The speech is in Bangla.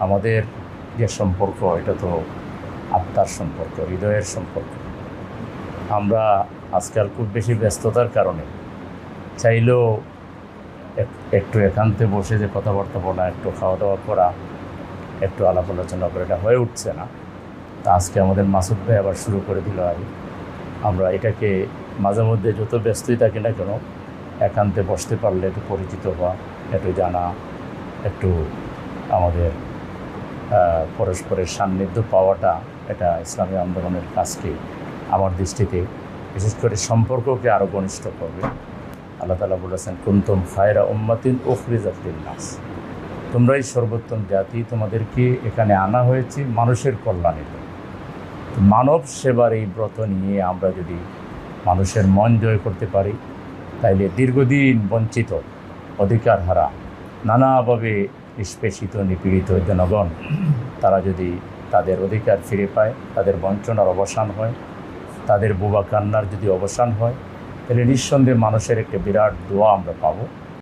আমাদের যে সম্পর্ক, এটা তো আত্মার সম্পর্ক, হৃদয়ের সম্পর্ক। আমরা আজকাল খুব বেশি ব্যস্ততার কারণে চাইলেও এক- একটু একান্তে বসে যে কথাবার্তা বলা, একটু খাওয়া দাওয়া করা, একটু আলাপ আলোচনা করে, এটা হয়ে উঠছে না। তা আজকে আমাদের মাসুদ ভাই আবার শুরু করে দিল আর আমরা এটাকে মাঝে মধ্যে যত ব্যস্তই থাকি না কেন, একান্তে বসতে পারলে একটু পরিচিত হওয়া, একটু জানা, একটু আমাদের পরস্পরের সান্নিধ্য পাওয়াটা এটা ইসলামী আন্দোলনের কাজকে আমার দৃষ্টিতে, বিশেষ করে সম্পর্ককে আরও ঘনিষ্ঠ করবে। আল্লাহ তালা বলেছেন, কুন্তম খায়রা উম্মাতিন ওখরিজাতিন নাস তোমরাই সর্বোত্তম জাতি, তোমাদেরকে এখানে আনা হয়েছে মানুষের কল্যাণে মানব সেবার এই ব্রত নিয়ে আমরা যদি মানুষের মন জয় করতে পারি, তাইলে দীর্ঘদিন বঞ্চিত অধিকার হারা নানাভাবে নিষ্পেষিত নিপীড়িত জনগণ, তারা যদি তাদের অধিকার ফিরে পায়, তাদের বঞ্চনার অবসান হয়, তাদের বোবা কান্নার যদি অবসান হয়, তাহলে নিঃসন্দেহে মানুষের একটা বিরাট দোয়া আমরা পাবো।